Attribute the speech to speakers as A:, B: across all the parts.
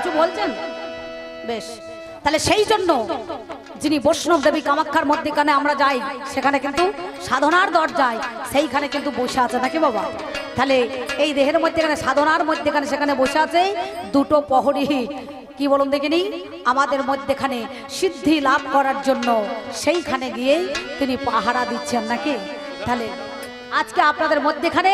A: কিছু বলছেন? বেশ। তাহলে সেই জন্য যিনি বৈষ্ণব দেবী কামাক্ষার মধ্যেখানে আমরা যাই, সেখানে কিন্তু সাধনার দরজায় সেইখানে কিন্তু বসে আছে, নাকি বাবা? তাহলে এই দেহের মধ্যেখানে, সাধনার মধ্যেখানে সেখানে বসে আছে দুটো প্রহরী। কি বলুন দেখিনি? আমাদের মধ্যেখানে সিদ্ধি লাভ করার জন্য সেইখানে গিয়েই তিনি পাহারা দিচ্ছেন, নাকি? তাহলে আজকে আপনাদের মধ্যেখানে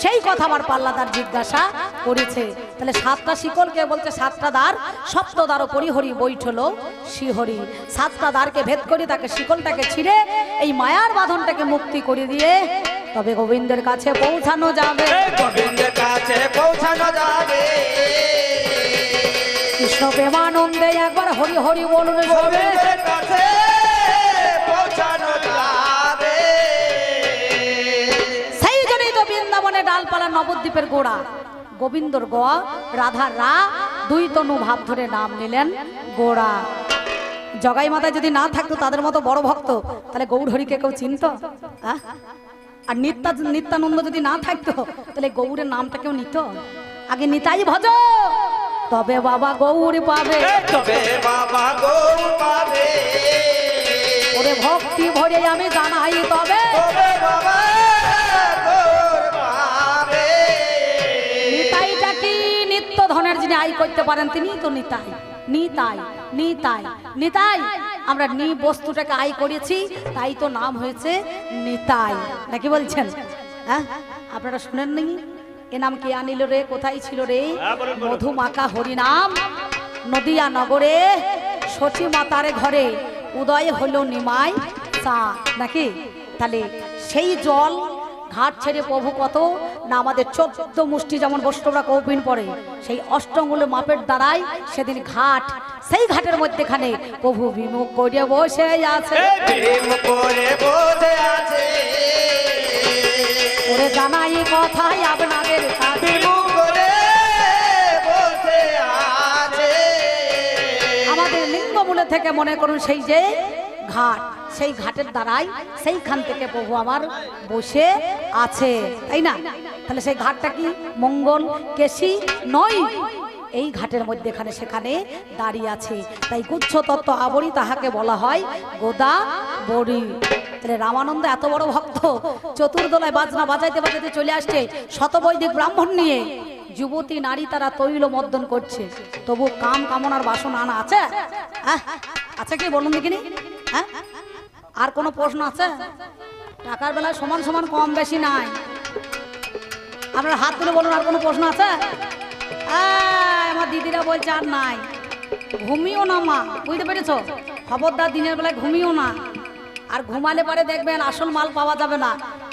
A: সেই কথা আমার পাল্লাদার জিজ্ঞাসা করেছে। তাহলে সাতটা শিকলকে বলছে সাতটা দ্বার? সপ্ত দ্বার পরিহরি বৈঠলো শিহরি সাতটা দ্বারকে ভেদ করে তাকে শিকলটাকে ছিঁড়ে এই মায়ার বাঁধনটাকে মুক্তি করে দিয়ে তবে গোবিন্দের কাছে পৌঁছানো যাবে।
B: গোবিন্দের কাছে পৌঁছানো যাবে।
A: কৃষ্ণ প্রেমানন্দে একবার হরি হরি বলুন সবে
B: কাছে পৌঁছানো যাবে।
A: সেই জন্যই তো বৃন্দাবনে ডালপালা নবদ্বীপের গোড়া। গোবিন্দর গোয়া রাধা রা দুই তনু ভাব ধরে নাম নিলেন গোড়া। জগাই মাতায় যদি না থাকতো তাদের মতো বড় ভক্ত তাহলে গৌরহরিকে কেউ চিনত? আর নিত্যা নিত্যানন্দ যদি না থাকতো তাহলে গৌরের নামটা কেউ নিত? আগে নিতাই ভজ তবে বাবা গৌর পাবে।
B: তবে বাবা গৌর পাবে।
A: ওরে ভক্তি ভরে আমি জানাই তবে।
B: তবে বাবা
A: করতে পারেন তিনি তো নিতাই নিতাই নিতাই নিতাই। আমরা নি বস্তুটাকে আয় করেছি তাই তো নাম হয়েছে নিতাই। নাকি বলছেন? হ্যাঁ? আপনারা শুনেন নি? এ নাম কে আনিল রে? কোথায় ছিল রে? মধুমাকা হরিনাম। নদিয়া নগরে সচি মাতার ঘরে উদয় হলো নিমাই চা। নাকি? তাহলে সেই জল ঘাট ছেড়ে প্রভু কত? না আমাদের চোদ্দ মুষ্টি যেমন বৈষ্ণবরা কৌপিন পরে সেই অষ্টঙ্গুলো মাপের দ্বারাই সেদিন ঘাট সেই ঘাটের মধ্যেখানে প্রভু বিমুখ করে বসে আছে। জানাই কথাই আপনাদের আমাদের লিঙ্গমূলে থেকে মনে করুন সেই যে ঘাট সেই ঘাটের দ্বারাই সেইখান থেকে প্রভু আমার বসে আছে। তাই না? তাহলে সেই ঘাটটা কি? মঙ্গল কেশি নয়। এই ঘাটের মধ্যেখানে সেখানে দাঁড়িয়ে আছে। তাই গুচ্ছ তত্ত্ব আবরী তাহাকে বলা হয় গোদা বড়ি তাহলে রামানন্দ এত বড় ভক্ত, চতুর্দলায় বাজনা বাজাইতে বাজাইতে চলে আসছে শতবৈদিক ব্রাহ্মণ নিয়ে। যুবতী নারী তারা তৈল মর্দন করছে। তবু কাম কামনার বাসন আনা আছে? আছে কি বলুন দেখিনি? হ্যাঁ? আর কোনো প্রশ্ন আছে? টাকার বেলায় সমান সমান কম বেশি নাই। আপনার হাত তুলে বলুন, আর কোনো প্রশ্ন আছে? আমার দিদিরা বলছে আর নাই। ঘুমিও না, মা। বুঝতে পেরেছ? খবরদার দিনের বেলায় ঘুমিও না। আর ঘুমালে পরে দেখবেন আসল মাল পাওয়া যাবে না।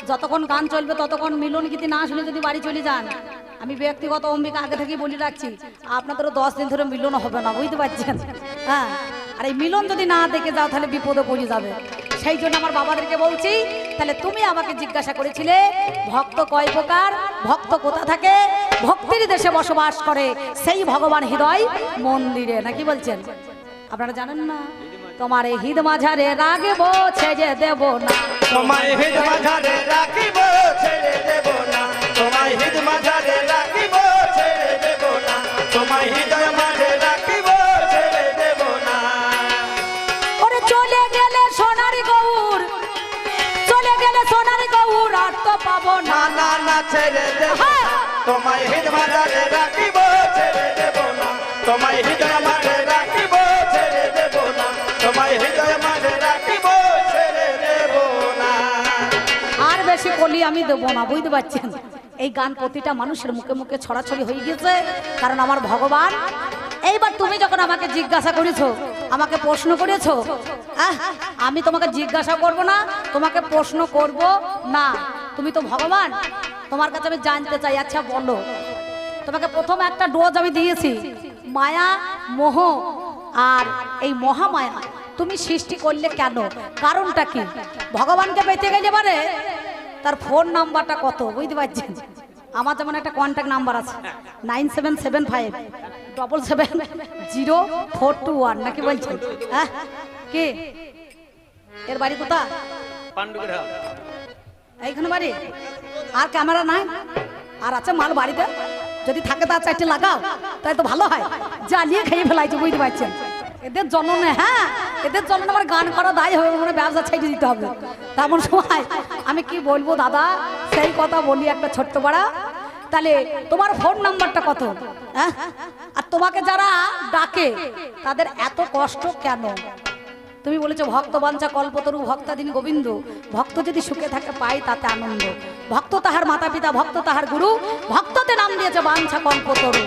A: যতক্ষণ গান চলবে, ততক্ষণ মিলন গীতি না শুনে যদি বাড়ি চলে যান। আমি ব্যক্তিগত অম্বিকা আগে থেকেই বলে রাখছি, আপনাদেরও দশ দিন ধরে মিলন হবে না, বুঝতে পারছেন? হ্যাঁ আর এই মিলন যদি না দেখে যাও, তাহলে বিপদে পড়ে যাবে। সেই জন্য আমার বাবাদেরকে বলছি তাহলে তুমি আমাকে জিজ্ঞাসা করেছিলে, ভক্ত কয় প্রকার? ভক্ত কোথা থাকে? ভক্তির দেশে বসবাস করে। সেই ভগবান হৃদয় মন্দিরে, নাকি বলছেন? আপনারা জানেন না? তোমার এই হৃদ মাঝারে রাগব, ছেড়ে দেব না।
B: তোমার হিদ মাঝারে রাখিব ছেড়ে দেব না। তোমায় হিদ মাঝারে রাখিব ছেড়ে দেব না। তোমায় হৃদয় মাঝে না
A: না
B: না না ছেড়ে দেব
A: হ্যাঁ।
B: তোমায় হিদ মাঝারে রাখিব ছেড়ে দেব না। তোমায় হৃদয় মাঝে রাখিব ছেড়ে দেব না। তোমায় হৃদয় মাঝে রাখিব ছেড়ে দেব না।
A: আর বেশি কলি আমি দেবো না বুঝতে পারছেন? এই গান প্রতিটা মানুষের মুখে মুখে ছড়াছড়ি হয়ে গেছে কারণ আমার ভগবান। এইবার তুমি যখন আমাকে জিজ্ঞাসা করেছ আমাকে প্রশ্ন করেছ আমি তোমাকে জিজ্ঞাসা করব না তোমাকে প্রশ্ন করব না। তুমি তো ভগবান। তোমার কাছে আমি জানতে চাই আচ্ছা বলো। তোমাকে প্রথম একটা ডোজ আমি দিয়েছি, মায়া, মোহ আর এই মহামায়া। তুমি সৃষ্টি করলে কেন? কারণটা কি? ভগবানকে পেতে গেলে পারে, তার ফোন নাম্বারটা কত? বুঝতে পারছেন? আমার যেমন একটা কন্ট্যাক্ট নাম্বার আছে nine seven seven five double seven zero four two one নাকি বলছেন? হ্যাঁ? কে? এর বাড়ি কোথা এইখানে বাড়ি? আর ক্যামেরা নাই? আর আছে মাল বাড়িতে? যদি থাকে তার চারটে লাগাও তাই তো ভালো হয়। জ্বালিয়ে খেয়ে ফেলাইছে, বুঝতে পারছেন? এদের জন্মে হ্যাঁ এদের জন্য আমার গান করা দায় হবে মানে ব্যবসা ছেড়ে দিতে হবে। তেমন সময় আমি কি বলব, দাদা? সেই কথা বলি একটা ছোট্ট পাড়া। তাহলে তোমার ফোন নাম্বারটা কত? হ্যাঁ? আর তোমাকে যারা ডাকে, তাদের এত কষ্ট কেন? তুমি বলেছ ভক্ত বাঞ্ছা কল্পতরু ভক্তাদিন গোবিন্দ। ভক্ত যদি সুখে থাকে পাই তাতে আনন্দ। ভক্ত তাহার মাতা পিতা ভক্ত তাহার গুরু। ভক্ততে নাম দিয়েছে বাঞ্ছা কল্পতরু।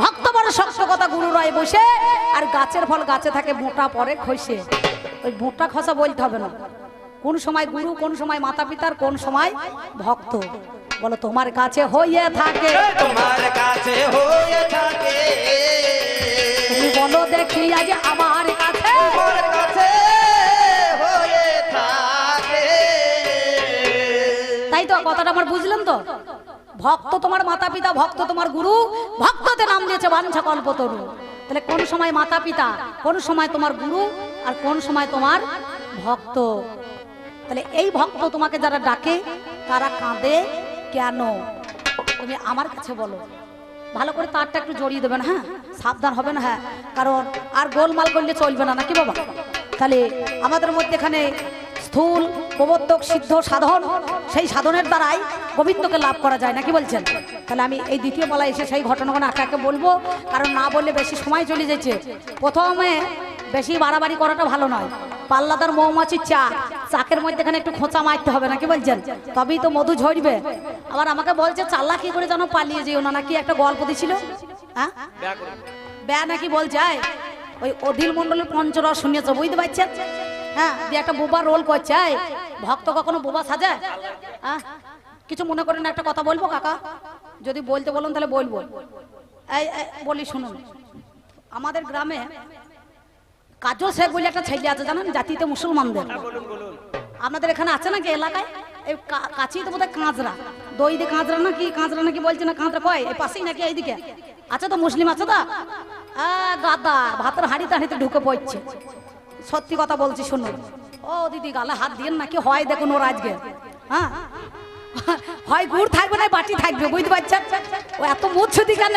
A: ভক্ত বড় শক্ত কথা গুরু রয় বসে আর গাছের ফল গাছে থাকে মোটা পরে খসে। ওই মোটা খসা বলতে হবে না। কোন সময় গুরু কোন সময় মাতা পিতার কোন সময় ভক্ত। বলো তোমার কাছে হইয়ে থাকে।
B: তোমার কাছে হয়ে থাকে।
A: তুমি বলো দেখি আজ আমার কাছে তাই তো কথাটা আমার বুঝলেন তো? ভক্ত তোমার মাতা পিতা ভক্ত তোমার গুরু ভক্ততে নাম দিয়েছে বাঞ্ছা কল্পতরু তাহলে কোন সময় মাতা পিতা কোন সময় তোমার গুরু, আর কোন সময় তোমার ভক্ত? তাহলে এই ভক্ত তোমাকে যারা ডাকে, তারা কাঁদে কেন? তুমি আমার কাছে বলো। ভালো করে তারটা একটু জড়িয়ে দেবেন হ্যাঁ? সাবধান হবে না হ্যাঁ? কারণ আর গোলমাল করলে চলবে না, নাকি বাবা? তাহলে আমাদের মধ্যে এখানে স্থূল প্রবর্তক সিদ্ধ সাধন সেই সাধনের দ্বারাই গোবিন্দকে লাভ করা যায় নাকি বলছেন? তাহলে আমি এই দ্বিতীয় পালা এসে সেই ঘটনাগুলো আঁকে বলব কারণ না বললে বেশি সময় চলে যাচ্ছে প্রথমে বেশি বাড়াবাড়ি করাটা ভালো নয়। পাল্লাদার মৌমাছির চা চাকের মধ্যে এখানে একটু খোঁচা মারতে হবে নাকি বলছেন? তবেই তো মধু ঝরবে। আবার আমাকে বলছে চাল্লা কি করে যেন পালিয়ে যেও না নাকি একটা গল্প দিছিল? হ্যাঁ? ব্যা নাকি বল যায় ওই অধীল মন্ডলের পঞ্চরস শুনিয়েছ বুঝতে পারছেন? হ্যাঁ দিয়ে একটা বোবা রোল করছে ভক্ত কখনো বোবা হ্যাঁ কিছু মনে করেন একটা কথা বলব কাকা? যদি বলতে বলুন তাহলে বলব। এই বলি শুনুন। আমাদের গ্রামে কাজল শেখ বলে একটা ছেলে আছে, জানেন? জাতিতে মুসলমানদের। আপনাদের এখানে আছে নাকি এলাকায়? এই কাছেই তো বোধহয় কাঁচরা। দই দিয়ে কাঁচরা নাকি কাঁচরা নাকি বলছে না, কাঁচরা কয়? এই পাশেই নাকি এইদিকে। আছে তো মুসলিম আছে তো? গাদা, ভাতের হাঁড়ি টাড়িতে ঢুকে পড়ছে। সত্যি কথা বলছি শুনুন। ও দিদি গালে হাত দিয়ে নাকি? হয় দেখুন ওর আজকে। হ্যাঁ? হয় গুড় থাকবে না বাটি থাকবে বুঝতে পারছেন? ও এত মুচ্ছুদি কেন?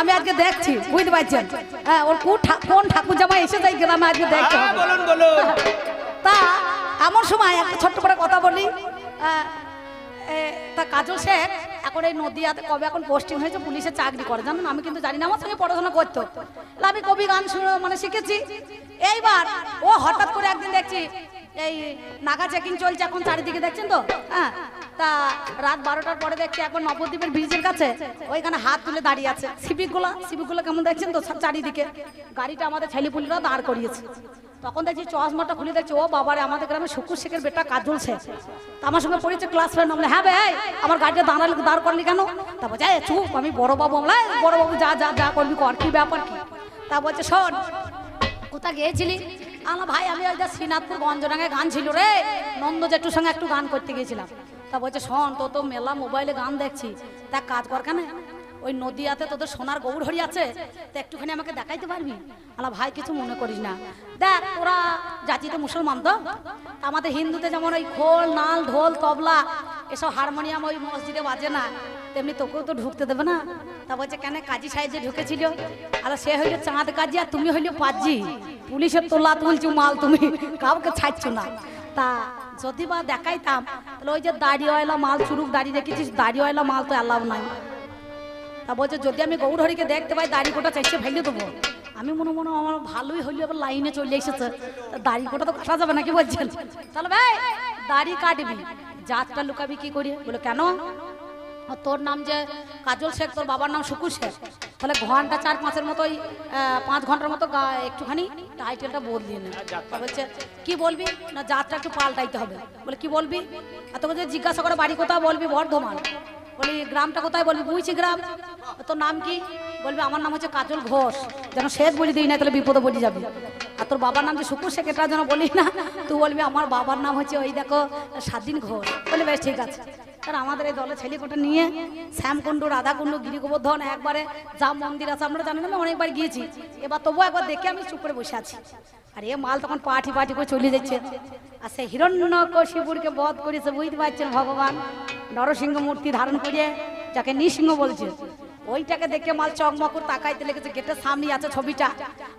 A: আমি আজকে দেখছি বুঝতে পারছেন? হ্যাঁ ওর কোন কোন ঠাকুর জামাই এসে যাই গ্রামে আজকে দেখতে হবে।
B: বলুন বলুন।
A: তা এমন সময় একটা ছোট্ট করে কথা বলি। তা কাজল শেখ এখন এই নদিয়াতে কবে এখন পোস্টিং হয়েছে, পুলিশে চাকরি করে, জানেন? আমি কিন্তু জানি না, আমার সঙ্গে পড়াশোনা করতো। আমি কবি গান শুনে মানে শিখেছি। এইবার ও হঠাৎ করে একদিন দেখছি, এই নাগা চেকিং চলছে এখন চারিদিকে, দেখছেন তো? হ্যাঁ? তা রাত বারোটার পরে দেখছি এখন নবদ্বীপের ব্রিজের কাছে ওইখানে হাত তুলে দাঁড়িয়ে আছে। সিভিকগুলো সিভিকগুলো কেমন দেখছেন তো? চারিদিকে। গাড়িটা আমাদের ছেলেপুলিরা দাঁড় করিয়েছে। তখন দেখছি চশমাটা খুলে দেখছি ও বাবারে আমাদের গ্রামে শুকুর শেখের বেটা কাজল শেখ তা আমার সঙ্গে পড়েছে ক্লাস ফ্রেন্ড আমরা হ্যাঁ ভাই আমার গাড়িটা দাঁড়ালে দাঁড় করলি কেন? তা বলছে "এই, চুপ আমি বড় বাবু আমরা "এই, বড় বাবু যা যা যা করবি কর কি ব্যাপার কি? তা বলছে শোন কোথা গিয়েছিলি? আমার ভাই আমি ওই শ্রীনাথপুর গঞ্জডাঙ্গায় গান ছিল রে নন্দ জেঠুর সঙ্গে একটু গান করতে গিয়েছিলাম। তা বলছে শোন তো তো মেলা মোবাইলে গান দেখছি। তা কাজ কর কেন? ওই নদীয়াতে তোদের সোনার গৌর হরি আছে, তা একটুখানি আমাকে দেখাইতে পারবি? আলা ভাই, কিছু মনে করিস না। দেখ, ওরা জাতিতে মুসলমান তো। আমাদের হিন্দুতে যেমন ওই খোল, নাল, ঢোল, তবলা, এসব হারমোনিয়াম ওই মসজিদে বাজে না, তেমনি তোকেও তো ঢুকতে দেবে না। তা বলছে, কেন কাজী সাহেব ঢুকেছিল? আর সে হইল চাঁদ কাজী আর তুমি হইল পাজি। পুলিশের তোলা তুলছো মাল, তুমি কাউকে ছাড়ছো না। তা যদি বা দেখাইতাম, তাহলে ওই যে দাড়িওয়ালা মাল, চুরুক দাঁড়িয়ে রেখেছিস দাড়িওয়ালা মাল তো অ্যালাউ নাই। তা বলছে, যদি আমি গৌরহরিকে দেখতে পাই, দাড়ি কোটা চাইছে, ফেলে দেবো। আমি মনে মনে আমার ভালোই হইল এবার লাইনে চলে এসেছে। দাড়ি কোটা তো কাটা যাবে নাকি বলছেন? তাহলে ভাই, দাড়ি কাটবি, জাতটা লুকাবি কি করি? বলে, কেন? তোর নাম যে কাজল শেখ, তোর বাবার নাম শুকুর শেখ। তাহলে ঘণ্টা চার পাঁচের মতোই পাঁচ ঘণ্টার মতো একটুখানি টাইটেলটা বদলিয়ে নে। বলছে, কি বলবি? না, জাতটা একটু পাল্টাইতে হবে। বলে, কি বলবি? আর যদি জিজ্ঞাসা করে বাড়ি কোথাও বলবি, বর্ধমান। বলি, গ্রামটা কোথায়? বলবি, বুঝছি গ্রাম। তোর নাম কি? বলবি, আমার নাম হচ্ছে কাজল ঘোষ। যেন শেষ বলি দিই না তাহলে বিপদে বলি যাবি। আর তোর বাবার নাম যে শুকুর এটা যেন বলি না, তুই বলবি, আমার বাবার নাম হচ্ছে ওই দেখো, স্বাধীন ঘোষ। বলে বেশ, ঠিক আছে। আর আমাদের এই দলে ছেলে কোটা নিয়ে শ্যামকুণ্ড, রাধাকুণ্ড, গিরিগোবর্ধন, একবারে যা মন্দির আছে, আমরা জানি না অনেকবার গিয়েছি। এবার তবু একবার দেখে আমি চুপ করে বসে আছি। আর এ মাল তখন পাটি পাটি করে চলে যাচ্ছে। আর সে হিরণ্য কশিপুরকে বধ করেছে, বুঝতে পারছেন ভগবান? নরসিংহ মূর্তি ধারণ করিয়ে যাকে নৃসিংহ বলছে। ওইটাকে দেখে মাল চকমকুর তাকাইতে লেগেছে, গেটের সামনে আছে ছবিটা।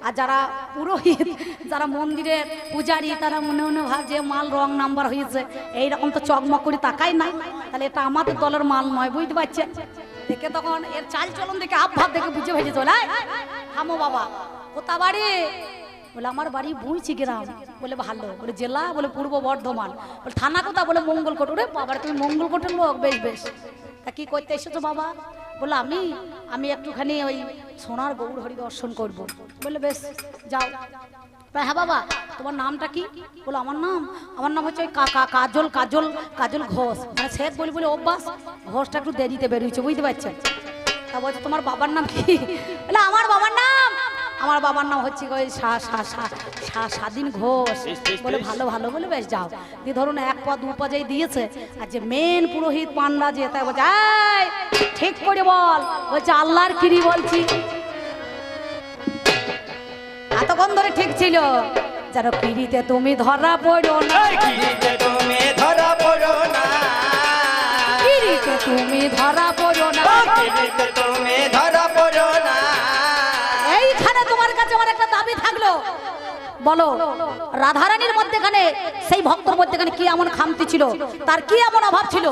A: আর যারা পুরোহিত, যারা মন্দিরে পূজারি, তারা মনে মনে ভাবছে মাল রং নাম্বার হয়েছে। এইরকম তো চকমক করে তাকাই নাই। তাহলে এটা আমাদের দলের মাল নয়, বুঝতে পারছেন? দেখে তখন এর চাল চলন দেখে আপ ভাব দেখে বুঝে ভেজে চলে থামো বাবা, কোথা বাড়ি? বলে, আমার বাড়ি বুঁইছি গ্রাম। বলে, ভালো। বলে, জেলা? বলে, পূর্ব বর্ধমান। বলে, থানা কোথা? বলে, মঙ্গলকোট। রে বাবার, তুমি মঙ্গলকোটের লোক, বেশ বেশ। তা কি করতে এসেছ বাবা? বলে আমি আমি একটুখানি ওই সোনার গৌর হরি দর্শন করব। বলল, বেশ, যাও। তা হ্যাঁ বাবা, তোমার নামটা কি? বলো আমার নাম আমার নাম হচ্ছে ওই কাকা কাজল কাজল কাজল ঘোষ। মানে শেখ বলি বলে অভ্যাস, ঘোষটা একটু দেরিতে বেরিয়েছে বুঝতে পারছেন? তা বলছে, তোমার বাবার নাম কি? বলে আমার বাবার নাম আমার বাবার নাম হচ্ছে স্বাধীন ঘোষ। বলে ভালো ভালো বলে বেশ যাও। দিয়ে ধরুন এক পা দু পা যেই দিয়েছে আর যে মেন পুরোহিত পান্ডা যে তাই বলছে "এই, ঠিক করে বল। বলছে আল্লাহর কিরি বলছি। এতক্ষণ ধরে ঠিক ছিল। যেন পিড়িতে তুমি ধরা পড়ো না।
B: এই তুমি ধরা পড়ো না।
A: পিড়িতে তুমি ধরা পড়ো না। বলো, রাধারানীর মধ্যেখানে সেই ভক্তর মধ্যেখানে কি এমন খামতি ছিল? তার কি এমন অভাব ছিল?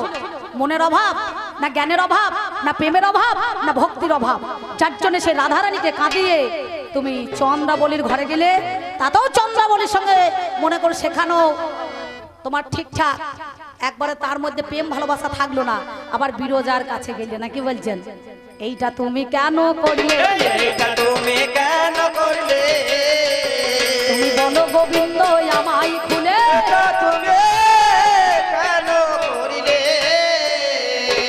A: মনের অভাব, না জ্ঞানের অভাব, না প্রেমের অভাব, না ভক্তির অভাব? যার জন্য সেই রাধারানীকে কাঁদিয়ে তুমি চন্দ্রাবলীর ঘরে গেলে, তাতেও চন্দ্রাবলীর সঙ্গে মনে করো শেখানো তোমার ঠিকঠাক। একবারে তার মধ্যে প্রেম ভালোবাসা থাকল না, আবার বিরোজার কাছে গেলে নাকি বলছেন, এইটা তুমি কেন করলে?
B: এটা তুমি কেন করলে?
A: গোবিন্দ আমায় খুলে।
B: এটা তুমি কেন করিলে?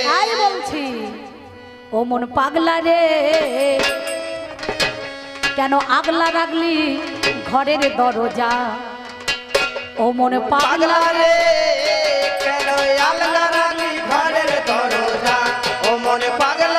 A: তাই বলছি ও মন পাগলা রে কেন আগলা রাখলি ঘরের দরজা? ও মন পাগলা
B: রে কেন আলগা রাখি ঘরের দরজা? ও মনে পাগলা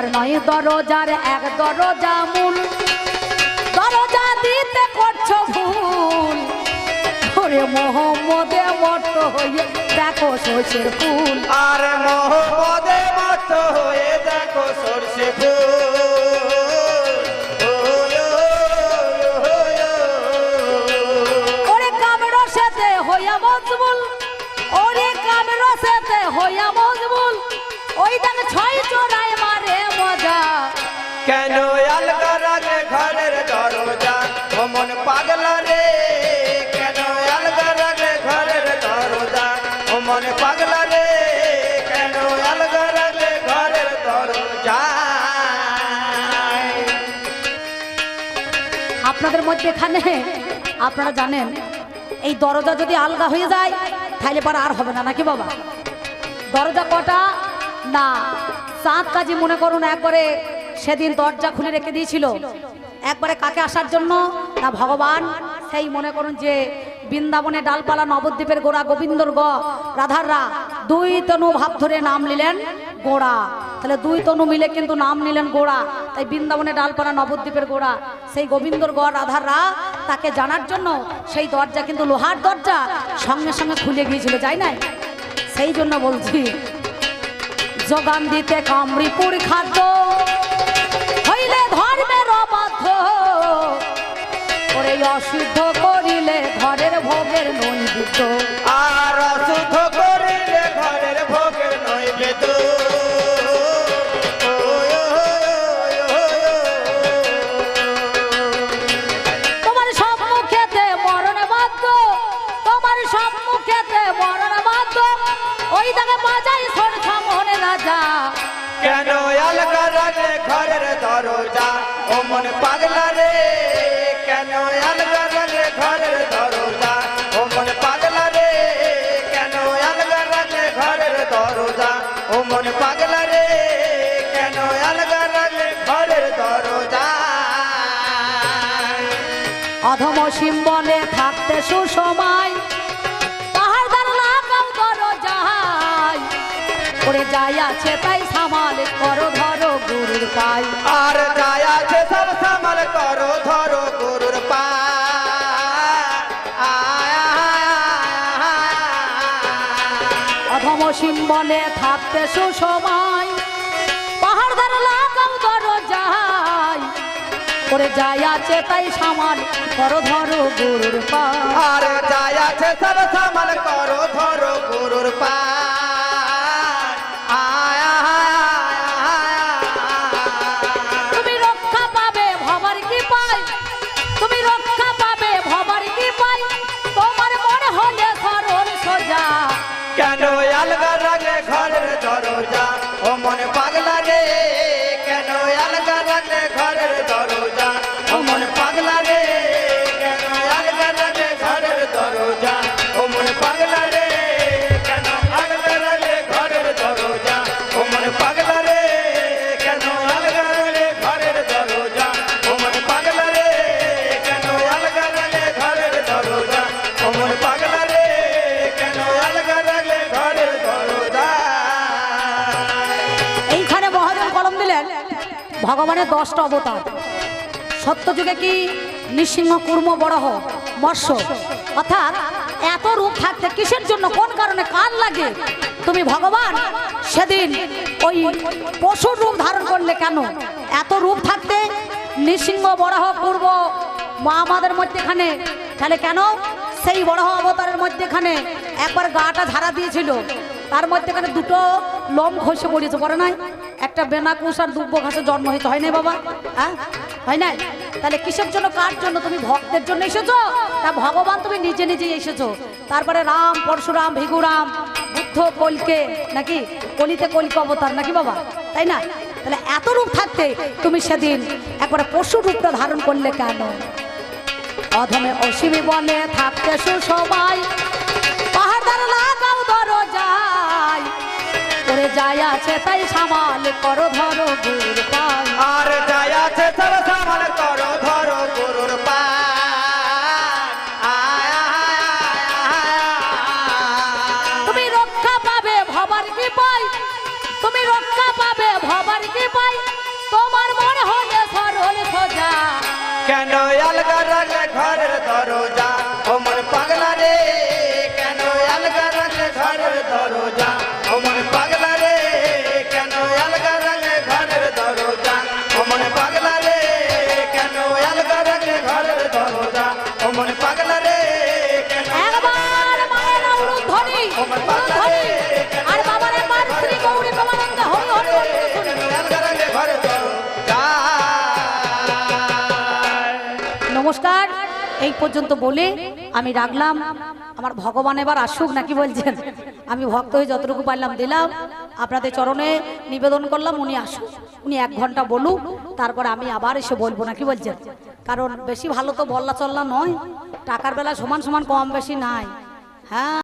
A: তোমার নয় দরজার এক দরজা মূল। দরজা দিতে করছ ভুল। ওরে মোহাম্মদে মত হয়ে দেখো শোষের ফুল।
B: আর মোহম্মদে মত হয়ে দেখো সরষে ফুল।
A: ওরে কামের সাথে হইয়া মজবুল। ওরে কামের সাথে হইয়া মজবুল। আপনাদের মধ্যে এখানে আপনারা জানেন, এই দরজা যদি আলগা হয়ে যায় তাহলে পর আর হবে না, নাকি বাবা? দরজা কটা? না চাঁদ কাজী মনে করুন একবারে সেদিন দরজা খুলে রেখে দিয়েছিল। একবারে কাকে আসার জন্য? না, ভগবান। সেই মনে করুন যে বৃন্দাবনে ডালপালা নবদ্বীপের গোড়া গোবিন্দর গ রাধাররা দুই তনু ভাব ধরে নাম নিলেন গোড়া। তাহলে দুই তনু মিলে কিন্তু নাম নিলেন গোড়া। তাই বৃন্দাবনে ডালপালা নবদ্বীপের গোড়া। সেই গোবিন্দর গড় রাধাররা তাকে জানার জন্য সেই দরজা কিন্তু লোহার দরজা সঙ্গে সঙ্গে খুলে গিয়েছিল, যাই নাই? সেই জন্য বলছি, যোগান দিতে কামড়িপুর খাদ্য, হইলে ধর্মের অবাধ্য। ওরে অশুদ্ধ বাজাই সরছা মনে রাজা।
B: কেন আলগা রাখলে ঘরের দরজা? ও মন পাগলা রে কেন আলগা রাখলে ঘরের দরজা? ও মন পাগলা রে কেন আলগা ঘরের দরজা? ও মন পাগলা রে কেন আলগা ঘরের দরজা?
A: অধম সিম্বলে থাকতে সুসময় যাই আছে তাই সামাল করো ধরো গুরুর পাই।
B: আর যায় আছে সব সামাল করো ধরো গুরুর পা
A: অধম সিম্বলে থাকতে সুসময় পাহাড়দার লাগাও দরজায় করে যাই আছে তাই সামাল করো ধরো গুরুর পাই।
B: আর যায় আছে সব সামাল করো ধরো গুরুর পা পাগলা রে কেন আলগা রাগে ঘরের দরজা? ও মনে পাগলা রে কেন আলগা রাগে ঘরের দরজা? ও মনে পাগলা রে কেন আলগা রাগে ঘরের দরজা? ও মনে পাগলা রে কেন আলগা রাগে ঘরের দরজা? ও মনে পাগলা রে কেন আলগা রাগে ঘরের দরজা?
A: এইখানে মহাজন কলম দিলেন, ভগবানের দশটা অবতার। সত্যযুগে কি নৃসিংহ কুর্ম বড়হ, মৎস্য? অর্থাৎ এত রূপ থাকতে কিসের জন্য? কোন কারণে কান লাগে? তুমি ভগবান? সেদিন ওই পশুর রূপ ধারণ করলে কেন? এত রূপ থাকতে নৃসিংহ বরাহ পূর্ব আমাদের মধ্যেখানে। তাহলে কেন? সেই বড় অবতারের মধ্যেখানে একবার গাটা ঝাড়া দিয়েছিল। তার মধ্যেখানে দুটো লোম খসে পড়েছে, পরে নাই? একটা বেনাকুশ আর দুব্য ঘাসে জন্ম হয়েছে হয় বাবা? হ্যাঁ? হয় নাই তাহলে কিসের জন্য, কার জন্য তুমি ভক্তের জন্য এসেছ? তা ভগবান তুমি নিজে নিজেই এসেছ। তারপরে রাম, পরশুরাম, ভিগুরাম, বুদ্ধ, কলকে, নাকি কলিতে কলিক অবতার, নাকি বাবা? তাই না? তাহলে এত রূপ থাকতে তুমি সেদিন একবারে পশু রূপটা ধারণ করলে কেন? অধমে অসীমী বনে থাকতে সুসময় পাহাড়দার লাগাও দরজায়। করে যায় আছে তাই সামাল করো ধরো গুর পাই
B: আর যায় আছে সব সামাল করো ধরো গুরুর পা
A: তুমি রক্ষা পাবে ভবার কি পাই? তুমি রক্ষা পাবে ভবার কি পাই? তোমার মনে হলে সরল সোজা।
B: কেন আলগা রাখলে ঘরের দরজা?
A: এই পর্যন্ত বলে আমি রাখলাম। আমার ভগবান এবার আসুক নাকি বলছেন? আমি ভক্ত হয়ে যতটুকু পারলাম দিলাম। আপনাদের চরণে নিবেদন করলাম, উনি আসুক। উনি এক ঘণ্টা বলুক, তারপরে আমি আবার এসে বলব নাকি বলছেন? কারণ বেশি ভালো তো বল্লা চল্লা নয়, টাকার বেলা সমান সমান কম বেশি নাই। হ্যাঁ।